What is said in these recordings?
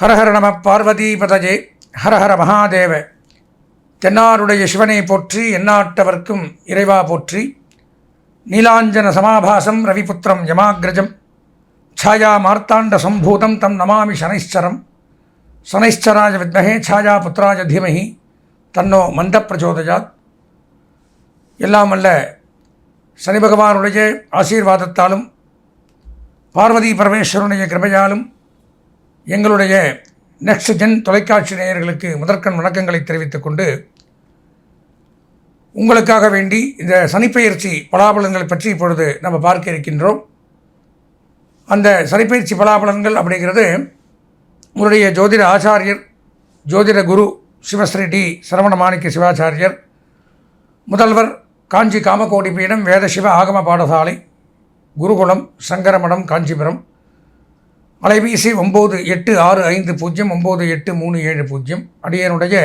ஹரஹர நம பார்வதி பதஜே ஹரஹர மகாதேவ தென்னாருடைய சிவனை போற்றி எந்நாட்டவர்க்கும் இறைவா போற்றி நீலாஞ்சன சமாபாசம் ரவிபுத்திரம் யமாகிரஜம் ಛಾಯಾ ಮಾರ್ತಾಂಡ ಸಂಭೂತಂ ತಂ ನಮಾಮಿ ಶನೈಶ್ಚರಂ ಶನೈಶ್ಚರಾಯ ವಿದ್ಮಹೇ ಛಾಯಾ புத்திராய தீமஹி தன்னோ மந்த பிரச்சோதயாத் எல்லாம் அல்ல சனி பகவானுடைய ஆசீர்வாதத்தாலும் பார்வதி பரமேஸ்வரனுடைய கிருபையாலும் எங்களுடைய நெக்ஸ்ட் ஜென் தொலைக்காட்சி நேயர்களுக்கு முதற்கண் வணக்கங்களை தெரிவித்துக் கொண்டு உங்களுக்காக வேண்டி இந்த சனிப்பெயர்ச்சி பலாபலன்களை பற்றி இப்பொழுது நம்ம பார்க்க இருக்கின்றோம். அந்த சனிப்பயிற்சி பலாபலன்கள் அப்படிங்கிறது உங்களுடைய ஜோதிட ஆச்சாரியர் ஜோதிட குரு சிவஸ்ரீ டி சரவண மாணிக்க சிவாச்சாரியர் முதல்வர் காஞ்சி காமகோடி பீடம் வேத சிவ ஆகம பாடசாலை குருகுலம் சங்கரமடம் காஞ்சிபுரம் அலைபேசி ஒம்பது எட்டு ஆறு ஐந்து பூஜ்ஜியம் ஒம்பது எட்டு மூணு ஏழு பூஜ்ஜியம். அடியனுடைய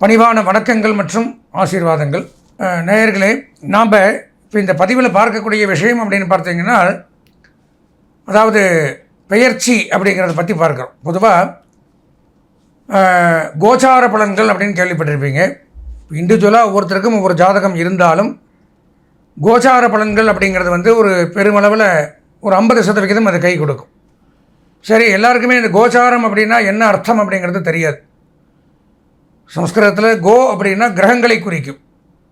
பணிவான வணக்கங்கள் மற்றும் ஆசீர்வாதங்கள். நேயர்களே நாம் இப்போ இந்த பதிவில் பார்க்கக்கூடிய விஷயம் அப்படின்னு பார்த்தீங்கன்னா அதாவது பெயர்ச்சி அப்படிங்கிறத பற்றி பார்க்குறோம். பொதுவாக கோச்சார பலன்கள் அப்படின்னு கேள்விப்பட்டிருப்பீங்க. இண்டிவிஜுவலாக ஒவ்வொருத்தருக்கும் ஒவ்வொரு ஜாதகம் இருந்தாலும் கோச்சார பலன்கள் அப்படிங்கிறது வந்து ஒரு பெருமளவில் ஒரு ஐம்பது சதவிகிதம் அது கை கொடுக்கும். சரி எல்லாருக்குமே இந்த கோச்சாரம் அப்படின்னா என்ன அர்த்தம் அப்படிங்கிறது தெரியாது. சம்ஸ்கிருதத்தில் கோ அப்படின்னா கிரகங்களை குறிக்கும்.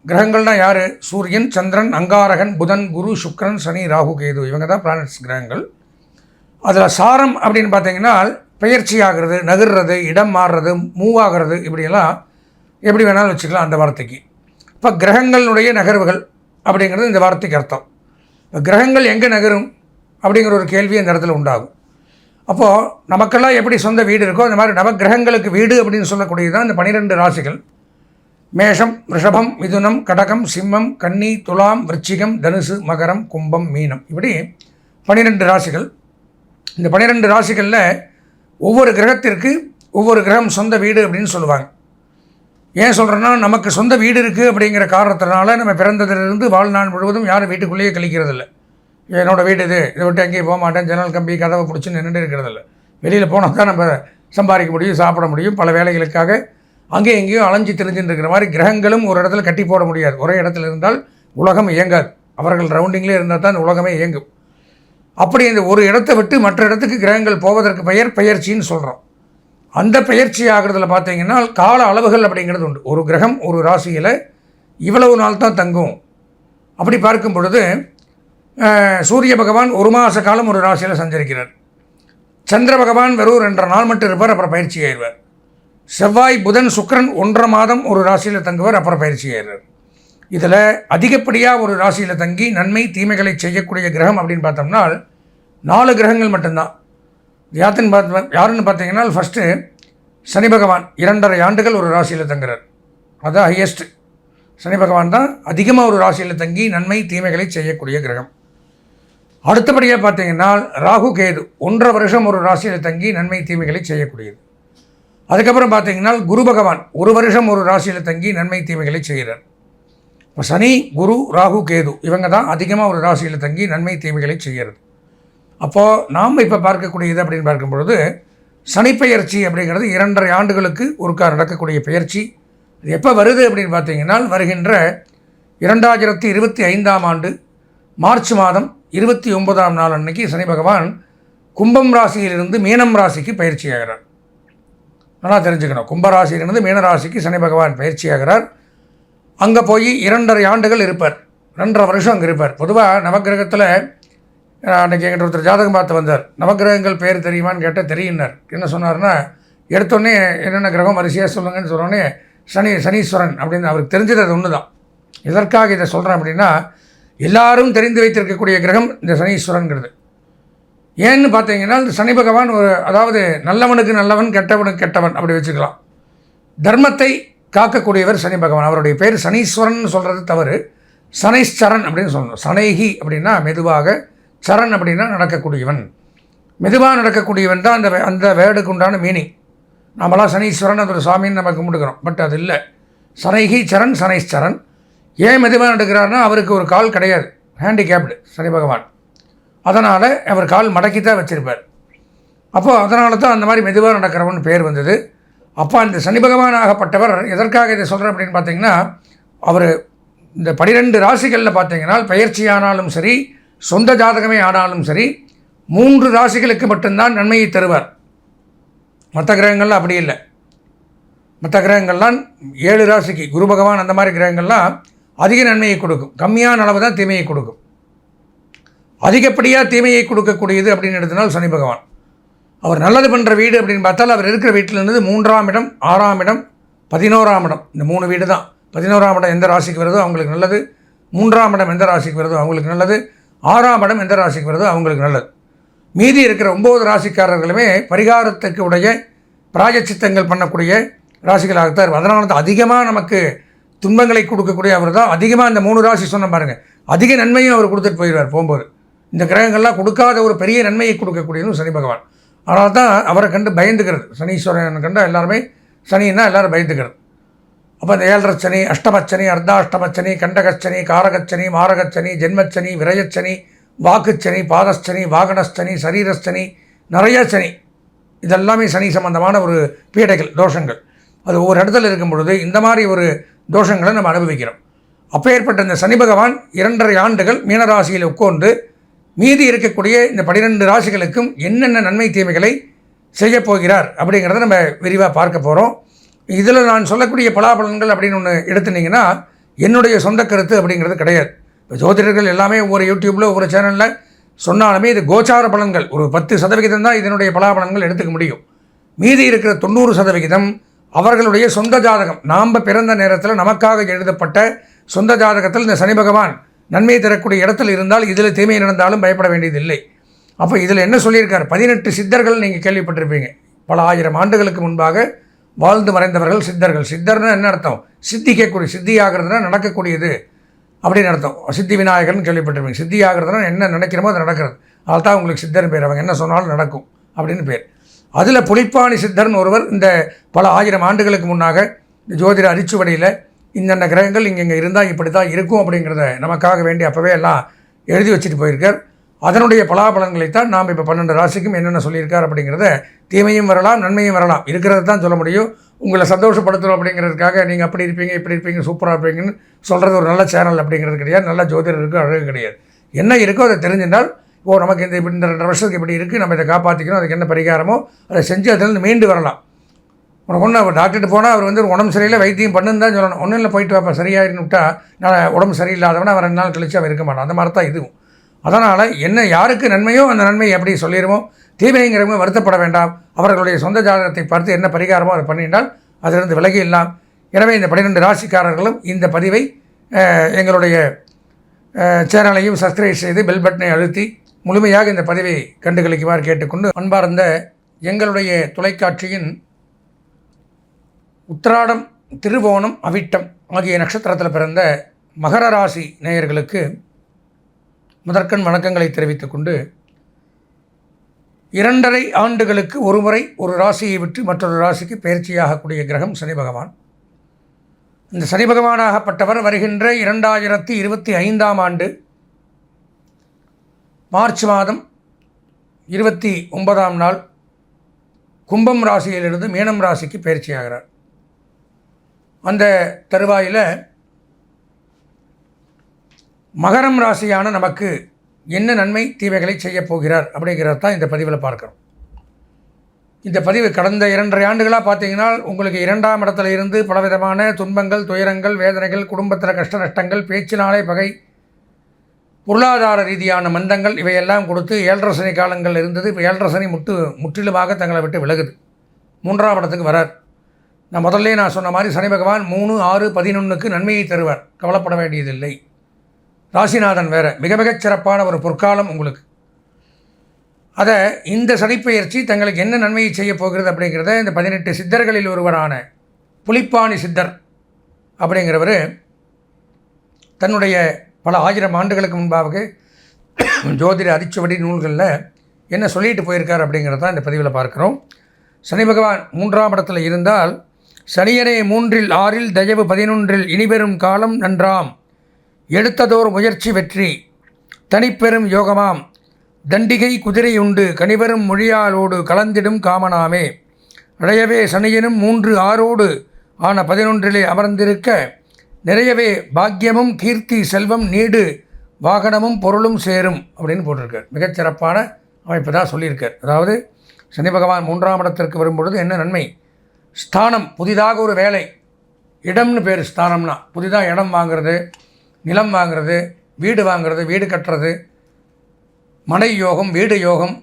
கிரகங்கள்னா யார்? சூரியன் சந்திரன் அங்காரகன் புதன் குரு சுக்ரன் சனி ராகு கேது. இவங்க தான் பிளானட்ஸ் கிரகங்கள். அதில் சாரம் அப்படின்னு பார்த்தீங்கன்னா பெயர்ச்சி ஆகிறது நகர்றது இடம் மாறுறது மூவ் ஆகிறது இப்படியெல்லாம் எப்படி வேணாலும் வச்சுக்கலாம் அந்த வார்த்தைக்கு. இப்போ கிரகங்களுடைய நகர்வுகள் அப்படிங்கிறது இந்த வார்த்தைக்கு அர்த்தம். இப்போ கிரகங்கள் எங்கே நகரும் அப்படிங்கிற ஒரு கேள்வி அந்த இடத்துல உண்டாகும். அப்போது நமக்கெல்லாம் எப்படி சொந்த வீடு இருக்கோ அந்த மாதிரி நவக்கிரகங்களுக்கு வீடு அப்படின்னு சொல்லக்கூடியது தான் இந்த பனிரெண்டு ராசிகள். மேஷம் ரிஷபம் மிதுனம் கடகம் சிம்மம் கன்னி துலாம் விருச்சிகம் தனுசு மகரம் கும்பம் மீனம். இப்படி பனிரெண்டு ராசிகள். இந்த பனிரெண்டு ராசிகளில் ஒவ்வொரு கிரகத்திற்கு ஒவ்வொரு கிரகம் சொந்த வீடு அப்படின்னு சொல்லுவாங்க. ஏன் சொல்கிறேன்னா நமக்கு சொந்த வீடு இருக்குது அப்படிங்கிற காரணத்தினால நம்ம பிறந்ததிலிருந்து வாழ்நாள் முழுவதும் யாரும் வீட்டுக்குள்ளேயே கழிக்கிறதில்ல. என்னோடய வீடு இது. இதை விட்டு எங்கேயும் போக மாட்டேன். ஜன்னல் கம்பி கதவை பிடிச்சி நின்றுட்டு இருக்கிறதில்ல. வெளியில் போனால் தான் நம்ம சம்பாதிக்க முடியும் சாப்பிட முடியும். பல வேலைகளுக்காக அங்கேயும் எங்கேயும் அலைஞ்சு தெரிஞ்சுட்டு இருக்கிற மாதிரி கிரகங்களும் ஒரு இடத்துல கட்டி போட முடியாது. ஒரே இடத்துல இருந்தால் உலகம் இயங்காது. அவர்கள் ரவுண்டிங்லேயே இருந்தால் தான் உலகமே இயங்கும். அப்படி இந்த ஒரு இடத்தை விட்டு மற்ற இடத்துக்கு கிரகங்கள் போவதற்கு பெயர் பெயர்ச்சின்னு சொல்கிறோம் அந்த பெயர்ச்சி ஆகிறதுல பார்த்தீங்கன்னா கால அளவுகள் அப்படிங்கிறது உண்டு. ஒரு கிரகம் ஒரு ராசியில் இவ்வளவு நாள் தான் தங்கும். அப்படி பார்க்கும் பொழுது சூரிய பகவான் ஒரு மாத காலம் ஒரு ராசியில் சஞ்சரிக்கிறார். சந்திர பகவான் வெறும் ரெண்டரை நாள் மட்டும் இருப்பார் அப்புறம் பயிற்சி ஆயிடுவார். செவ்வாய் புதன் சுக்கிரன் ஒன்றரை மாதம் ஒரு ராசியில் தங்குவார் அப்புறம் பயிற்சி ஆயிடுவார். இதில் அதிகப்படியாக ஒரு ராசியில் தங்கி நன்மை தீமைகளை செய்யக்கூடிய கிரகம் அப்படின்னு பார்த்தோம்னா நாலு கிரகங்கள் மட்டும்தான். யாத்தின் பார்த்து யாருன்னு பார்த்தீங்கன்னா ஃபஸ்ட்டு சனி பகவான் இரண்டரை ஆண்டுகள் ஒரு ராசியில் தங்குறார். அதுதான் ஹையஸ்ட் சனி பகவான் தான் அதிகமாக ஒரு ராசியில் தங்கி நன்மை தீமைகளை செய்யக்கூடிய கிரகம். அடுத்தபடியாக பார்த்தீங்கன்னா ராகு கேது ஒன்றரை வருஷம் ஒரு ராசியில் தங்கி நன்மை தீமைகளை செய்யக்கூடியது. அதுக்கப்புறம் பார்த்தீங்கன்னா குரு பகவான் ஒரு வருஷம் ஒரு ராசியில் தங்கி நன்மை தீமைகளை செய்கிறார். இப்போ சனி குரு ராகு கேது இவங்க தான் அதிகமாக ஒரு ராசியில் தங்கி நன்மை தீமைகளை செய்கிறது. அப்போது நாம் இப்போ பார்க்கக்கூடியது அப்படின்னு பார்க்கும் பொழுது சனிப்பெயர்ச்சி அப்படிங்கிறது இரண்டரை ஆண்டுகளுக்கு ஒருக்கா நடக்கக்கூடிய பெயர்ச்சி. அது எப்போ வருது அப்படின்னு பார்த்தீங்கன்னா வருகின்ற இரண்டாயிரத்தி இருபத்தி ஐந்தாம் ஆண்டு மார்ச் மாதம் இருபத்தி ஒன்பதாம் நாள் அன்னைக்கு சனி பகவான் கும்பம் ராசியிலிருந்து மீனம் ராசிக்கு பயிற்சி ஆகிறார் நல்லா தெரிஞ்சுக்கணும். கும்பராசியிலிருந்து மீனராசிக்கு சனி பகவான் பயிற்சி ஆகிறார் அங்கே போய் இரண்டரை ஆண்டுகள் இருப்பார். ரெண்டரை வருஷம் அங்கே இருப்பார். பொதுவாக நவக்கிரகத்தில் அன்றைக்கி எங்கிட்ட ஒருத்தர் ஜாதகம் பார்த்து வந்தார். நவக்கிரகங்கள் பேர் தெரியுமான்னு கேட்டால் தெரியுன்னார் என்ன சொன்னார்னா எடுத்தோடனே என்னென்ன கிரகம் வரிசையாக சொல்லுங்கன்னு சொன்னோடனே சனி சனீஸ்வரன் அப்படின்னு அவருக்கு தெரிஞ்சது அது ஒன்று தான் எதற்காக இதை சொல்கிறேன் அப்படின்னா எல்லாரும் தெரிந்து வைத்திருக்கக்கூடிய கிரகம் இந்த சனீஸ்வரன்கிறது. ஏன்னு பார்த்தீங்கன்னா இந்த சனி பகவான் ஒரு அதாவது நல்லவனுக்கு நல்லவன் கெட்டவனுக்கு கெட்டவன் அப்படி வச்சுக்கலாம். தர்மத்தை காக்கக்கூடியவர் சனி பகவான். அவருடைய பேர் சனீஸ்வரன் சொல்கிறது தவறு. சனைஸ்சரன் அப்படின்னு சொல்லணும். சனைகி அப்படின்னா மெதுவாக சரண் அப்படின்னா நடக்கக்கூடியவன். மெதுவாக நடக்கக்கூடியவன் தான் அந்த அந்த வேர்டுக்கு உண்டான மீனிங் நம்மளாம் சனீஸ்வரன் அது ஒரு சாமின்னு நம்ம கும்பிட்டுக்கிறோம். பட் அது இல்லை. சனைகி சரண் சனைஸ்சரன் ஏன் மெதுவாக நடக்கிறாருன்னா அவருக்கு ஒரு கால் கிடையாது. ஹேண்டிகேப்டு சனி பகவான். அதனால் அவர் கால் மடக்கி தான் வச்சிருப்பார். அப்போது அதனால தான் அந்த மாதிரி மெதுவாக நடக்கிறவன் பேர் வந்தது. அப்போ அந்த சனி பகவான் ஆகப்பட்டவர் எதற்காக இதை சொல்கிறேன் அப்படின்னு பார்த்தீங்கன்னா அவர் இந்த பனிரெண்டு ராசிகளில் பார்த்தீங்கன்னா பயிற்சி ஆனாலும் சரி சொந்த ஜாதகமே ஆனாலும் சரி மூன்று ராசிகளுக்கு மட்டும்தான் நன்மையை தருவார். மற்ற கிரகங்கள்லாம் அப்படி இல்லை. மற்ற கிரகங்கள்லாம் ஏழு ராசிக்கு குரு பகவான் அந்த மாதிரி கிரகங்கள்லாம் அதிக நன்மையை கொடுக்கும். கம்மியான அளவு தான் தீமையை கொடுக்கும். அதிகப்படியாக தீமையை கொடுக்கக்கூடியது அப்படின்னு எடுத்தனால் சனி பகவான். அவர் நல்லது பண்ணுற வீடு அப்படின்னு பார்த்தால் அவர் இருக்கிற வீட்டில் இருந்தது மூன்றாம் இடம் ஆறாம் இடம் பதினோராம் இடம். இந்த மூணு வீடு தான். பதினோராம் இடம் எந்த ராசிக்கு வருதோ அவங்களுக்கு நல்லது. மூன்றாம் இடம் எந்த ராசிக்கு வருதோ அவங்களுக்கு நல்லது. ஆறாம் இடம் எந்த ராசிக்கு வருதோ அவங்களுக்கு நல்லது. மீதி இருக்கிற ஒம்பது ராசிக்காரர்களுமே பரிகாரத்துக்கு உடைய பிராயச்சித்தங்கள் பண்ணக்கூடிய ராசிகளாகத்தான் இருக்கும் அதனால தான் அதிகமாக நமக்கு துன்பங்களை கொடுக்கக்கூடிய அவர் தான். அதிகமாக இந்த மூணு ராசி சொன்ன பாருங்கள் அதிக நன்மையும் அவர் கொடுத்துட்டு போயிடுவார் போகும்போது. இந்த கிரகங்கள்லாம் கொடுக்காத ஒரு பெரிய நன்மையை கொடுக்கக்கூடியதும் சனி பகவான். அதனால தான் அவரை கண்டு பயந்துக்கிறது. சனீஸ்வரன் கண்டு எல்லாருமே சனின்னா எல்லாரும் பயந்துக்கிறது. அப்போ இந்த ஏழரை சனி அஷ்டமச்சனி அர்த்தாஷ்டமச்சனி கண்டகச்சனி காரகச்சனி மாரகச்சனி ஜென்மச்சனி விரயச்சனி வாக்குச்சனி பாதச்சனி வாகனச்சனி சரீரச்சனி நிறைய சனி. இதெல்லாமே சனி சம்பந்தமான ஒரு பீடைகள் தோஷங்கள். அது ஒவ்வொரு இடத்துல இருக்கும் பொழுது இந்த மாதிரி ஒரு தோஷங்களை நம்ம அனுபவிக்கிறோம். அப்பேற்பட்ட இந்த சனி பகவான் இரண்டரை ஆண்டுகள் மீனராசியில் உட்கொண்டு மீதி இருக்கக்கூடிய இந்த பனிரெண்டு ராசிகளுக்கும் என்னென்ன நன்மை தீமைகளை செய்யப் போகிறார் அப்படிங்கிறத நம்ம விரிவாக பார்க்க போகிறோம் இதில் நான் சொல்லக்கூடிய பலாபலன்கள் அப்படின்னு ஒன்று எடுத்துனீங்கன்னா என்னுடைய சொந்த கருத்து அப்படிங்கிறது கிடையாது. இப்போ ஜோதிடர்கள் எல்லாமே ஒவ்வொரு யூடியூப்பில் ஒவ்வொரு சேனலில் சொன்னாலுமே இது கோச்சார பலன்கள். ஒரு பத்து சதவிகிதம் தான் இதனுடைய பலாபலன்கள் எடுத்துக்க முடியும். மீதி இருக்கிற தொண்ணூறு சதவிகிதம் அவர்களுடைய சொந்த ஜாதகம். நாம் பிறந்த நேரத்தில் நமக்காக எழுதப்பட்ட சொந்த ஜாதகத்தில் இந்த சனி பகவான் நன்மை தரக்கூடிய இடத்துல இருந்தால் இதில் தீமை நடந்தாலும் பயப்பட வேண்டியதில்லை. அப்போ இதில் என்ன சொல்லியிருக்கார்? பதினெட்டு சித்தர்கள் நீங்கள் கேள்விப்பட்டிருப்பீங்க. பல ஆயிரம் ஆண்டுகளுக்கு முன்பாக வாழ்ந்து மறைந்தவர்கள் சித்தர்கள். சித்தர்னா என்ன அர்த்தம்? சித்திக்கக்கூடிய சித்தி ஆகிறதுனா நடக்கக்கூடியது. அப்படின்னு அர்த்தம். சித்தி விநாயகர்னு கேள்விப்பட்டிருப்பீங்க. சித்தி ஆகிறதுனா என்ன நினைக்கிறோமோ அது நடக்கிறது. அதுதான் உங்களுக்கு சித்தர் பேர். அவங்க என்ன சொன்னாலும் நடக்கும். அப்படின்னு பேர். அதில் புலிப்பாணி சித்தர்னு ஒருவர் இந்த பல ஆயிரம் ஆண்டுகளுக்கு முன்னாக ஜோதிட அரிச்சுவடையில் இந்தந்த கிரகங்கள் இங்கே இங்கே இருந்தால் இப்படி தான் இருக்கும் அப்படிங்கிறத நமக்காக வேண்டி அப்போவே எல்லாம் எழுதி வச்சுட்டு போயிருக்கார். அதனுடைய பலாபலன்களைத்தான் நாம் இப்போ பன்னெண்டு ராசிக்கும் என்னென்ன சொல்லியிருக்கார் அப்படிங்கிறத தீமையும் வரலாம் நன்மையும் வரலாம். இருக்கிறத தான் சொல்ல முடியும். உங்களை சந்தோஷப்படுத்தணும் அப்படிங்கிறதுக்காக நீங்கள் அப்படி இருப்பீங்க இப்படி இருப்பீங்க சூப்பராக இருப்பீங்கன்னு சொல்கிறது ஒரு நல்ல சேனல் அப்படிங்கிறது கிடையாது. நல்ல ஜோதிடருக்கு அழகு கிடையாது. என்ன இருக்கோ அதை தெரிஞ்சிருந்தால் ஓ நமக்கு இந்த இப்படி இந்த ரெண்டு வருஷத்துக்கு இப்படி இருக்குது நம்ம இதை காப்பாற்றிக்கணும் அதுக்கு என்ன பரிகாரமோ அதை செஞ்சு அதிலிருந்து மீண்டு வரலாம். உனக்கு ஒன்று அவர் டாக்டர்கிட்ட போனால் அவர் வந்து உடம்பு சரியில்லை வைத்தியம் பண்ணுன்னு தான் சொல்லணும். ஒன்றும் இல்லை போயிட்டு வாப்பா சரியாயின்னு விட்டா நான் உடம்பு சரியில்லாதவன அவன் ரெண்டு நாள் கழிச்சு அவன் இருக்க மாட்டான். அந்த மாதிரி தான் இதுவும். அதனால் என்ன யாருக்கு நன்மையோ அந்த நன்மையை எப்படி சொல்லிடுவோம்? தீமைங்கிறவங்க வருத்தப்பட வேண்டாம். அவர்களுடைய சொந்த ஜாதகத்தை பார்த்து என்ன பரிகாரமோ அதை பண்ணிட்டால் அதிலிருந்து விலகி இல்லாம் எனவே இந்த பன்னிரெண்டு ராசிக்காரர்களும் இந்த பதிவை எங்களுடைய சேனலையும் சப்ஸ்கிரைப் செய்து பெல் பட்டனை அழுத்தி முழுமையாக இந்த பதிவை கண்டுகளிக்குமாறு கேட்டுக்கொண்டு அன்பார்ந்த எங்களுடைய தொலைக்காட்சியின் உத்திராடம் திருவோணம் அவிட்டம் ஆகிய நட்சத்திரத்தில் பிறந்த மகர ராசி நேயர்களுக்கு முதற்கண் வணக்கங்களை தெரிவித்துக் கொண்டு இரண்டரை ஆண்டுகளுக்கு ஒருமுறை ஒரு ராசியை விட்டு மற்றொரு ராசிக்கு பயிற்சியாகக்கூடிய கிரகம் சனி பகவான். இந்த சனி பகவானாகப்பட்டவர் வருகின்ற இரண்டாயிரத்தி இருபத்தி ஐந்தாம் ஆண்டு மார்ச் மாதம் இருபத்தி ஒன்பதாம் நாள் கும்பம் ராசியிலிருந்து மீனம் ராசிக்கு பயிற்சியாகிறார். அந்த தருவாயில் மகரம் ராசியான நமக்கு என்ன நன்மை தீமைகளை செய்யப் போகிறார் அப்படிங்கிறத தான் இந்த பதிவில் பார்க்குறோம். இந்த பதிவு கடந்த இரண்டரை ஆண்டுகளாக பார்த்தீங்கன்னா உங்களுக்கு இரண்டாம் இடத்துல இருந்து பலவிதமான துன்பங்கள் துயரங்கள் வேதனைகள் குடும்பத்தில் கஷ்ட நஷ்டங்கள் பேச்சினாலே பகை பொருளாதார ரீதியான மந்தங்கள் இவையெல்லாம் கொடுத்து ஏழரசனி காலங்கள் இருந்தது. இப்போ ஏழரை முட்டு முற்றிலுமாக தங்களை விட்டு விலகுது. மூன்றாம் இடத்துக்கு வரார். நான் முதல்ல நான் சொன்ன மாதிரி சனி பகவான் மூணு ஆறு பதினொன்றுக்கு நன்மையை தருவார். கவலைப்பட வேண்டியதில்லை. ராசிநாதன் வேற. மிக மிகச் சிறப்பான ஒரு பொற்காலம் உங்களுக்கு. அதை இந்த சனிப்பெயர்ச்சி தங்களுக்கு என்ன நன்மையை செய்ய போகிறது அப்படிங்கிறத இந்த பதினெட்டு சித்தர்களில் ஒருவரான புலிப்பாணி சித்தர் அப்படிங்கிறவர் தன்னுடைய பல ஆயிரம் ஆண்டுகளுக்கு முன்பாக ஜோதிட அரிச்சுவடி நூல்களில் என்ன சொல்லிட்டு போயிருக்கார் அப்படிங்கிறத தான் இந்த பதிவில் பார்க்குறோம். சனி பகவான் மூன்றாம் இடத்துல இருந்தால் சனியனே மூன்றில் ஆறில் தயவு பதினொன்றில் இனிவரும் காலம் நன்றாம். எடுத்ததோர் முயற்சி வெற்றி தனிப்பெரும் யோகமாம். தண்டிகை குதிரை உண்டு கனிவரும் மொழியாலோடு கலந்திடும் காமனாமே. அடையவே சனியனும் மூன்று ஆறோடு ஆன பதினொன்றிலே அமர்ந்திருக்க நிறையவே பாக்கியமும் கீர்த்தி செல்வம் நீடு வாகனமும் பொருளும் சேரும் அப்படின்னு போட்டிருக்கார். மிகச்சிறப்பான அமைப்பு தான் சொல்லியிருக்கார். அதாவது சனி பகவான் மூன்றாம் இடத்திற்கு வரும்பொழுது என்ன நன்மை? ஸ்தானம் புதிதாக ஒரு வேலை. இடம்னு பேர் ஸ்தானம்னா புதிதாக இடம் வாங்குறது நிலம் வாங்குறது வீடு வாங்குறது வீடு கட்டுறது மனை யோகம் வீடு யோகம்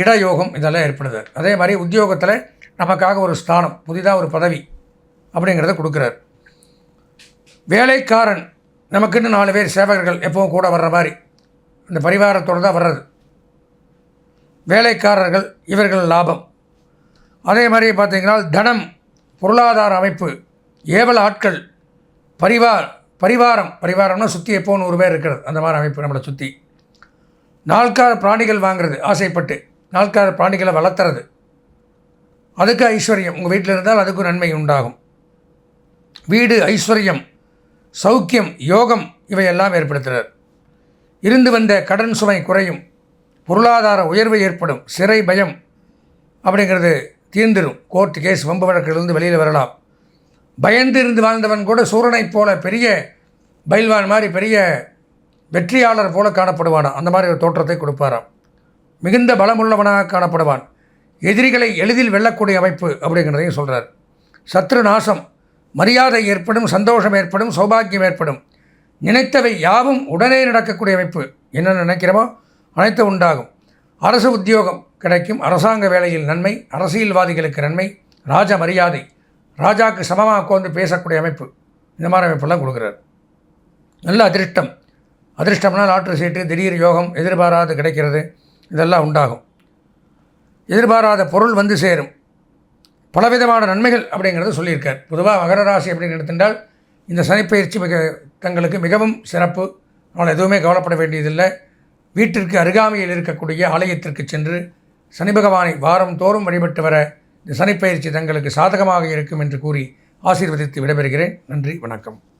இட யோகம் இதெல்லாம் ஏற்படுது. அதே மாதிரி உத்தியோகத்தில் நமக்காக ஒரு ஸ்தானம் புதிதாக ஒரு பதவி அப்படிங்கிறத கொடுக்குறாரு. வேலைக்காரன் நமக்குன்னு நாலு பேர் சேவகர்கள் எப்பவும் கூட வர்ற மாதிரி இந்த பரிவாரத்தோடு தான் வர்றது. வேலைக்காரர்கள் இவர்கள் லாபம். அதே மாதிரி பார்த்தீங்கன்னா தனம் பொருளாதார அமைப்பு ஏவல் ஆட்கள் பரிவார் பரிவாரம் பரிவாரம்னா சுற்றி எப்போ நூறு பேர் இருக்கிறது அந்த மாதிரி அமைப்பு நம்மளை சுற்றி நாள்கார பிராணிகள் வாங்குறது ஆசைப்பட்டு நாள்கார பிராணிகளை வளர்த்துறது. அதுக்கு ஐஸ்வர்யம் உங்கள் வீட்டில் இருந்தால் அதுக்கு நன்மை உண்டாகும். வீடு ஐஸ்வர்யம் சௌக்கியம் யோகம் இவையெல்லாம் ஏற்படுத்தினர். இருந்து வந்த கடன் சுமை குறையும் பொருளாதார உயர்வு ஏற்படும் சிறை பயம் அப்படிங்கிறது தீர்ந்துடும் கோர்ட் கேஸ் வம்பு வழக்கிலிருந்து வெளியில் வரலாம். பயந்து இருந்து வாழ்ந்தவன் கூட சூரனைப் போல பெரிய பயில்வான் மாதிரி பெரிய வெற்றியாளர் போல காணப்படுவான்? அந்த மாதிரி ஒரு தோற்றத்தை கொடுப்பாராம். மிகுந்த பலமுள்ளவனாக காணப்படுவான். எதிரிகளை எளிதில் வெல்லக்கூடிய அமைப்பு அப்படிங்கிறதையும் சொல்கிறார் சத்ரு நாசம் மரியாதை ஏற்படும் சந்தோஷம் ஏற்படும் சௌபாகியம் ஏற்படும். நினைத்தவை யாவும் உடனே நடக்கக்கூடிய அமைப்பு. என்ன நினைக்கிறோமோ அனைத்து உண்டாகும். அரசு உத்தியோகம் கிடைக்கும். அரசாங்க வேலையில் நன்மை அரசியல்வாதிகளுக்கு நன்மை ராஜ மரியாதை. ராஜாக்கு சமமாக உட்காந்து பேசக்கூடிய அமைப்பு. இந்த மாதிரி அமைப்பெல்லாம் கொடுக்குறாரு. நல்ல அதிர்ஷ்டம். அதிர்ஷ்டம்னா லாட்ரி சீட்டு திடீர் யோகம் எதிர்பாராது கிடைக்கிறது. இதெல்லாம் உண்டாகும். எதிர்பாராத பொருள் வந்து சேரும். பலவிதமான நன்மைகள் அப்படிங்கிறத சொல்லியிருக்கார். பொதுவாக மகர ராசி அப்படின்னு எடுத்துட்டால் இந்த சனிப்பயிற்சி மிக தங்களுக்கு மிகவும் சிறப்பு. அவள் எதுவுமே கவலைப்பட வேண்டியதில்லை. வீட்டிற்கு அருகாமையில் இருக்கக்கூடிய ஆலயத்திற்கு சென்று சனி பகவானை வாரம் தோறும் வழிபட்டு வர இந்த சனிப்பயிற்சி தங்களுக்கு சாதகமாக இருக்கும் என்று கூறி ஆசீர்வதித்து விடைபெறுகிறேன். நன்றி வணக்கம்.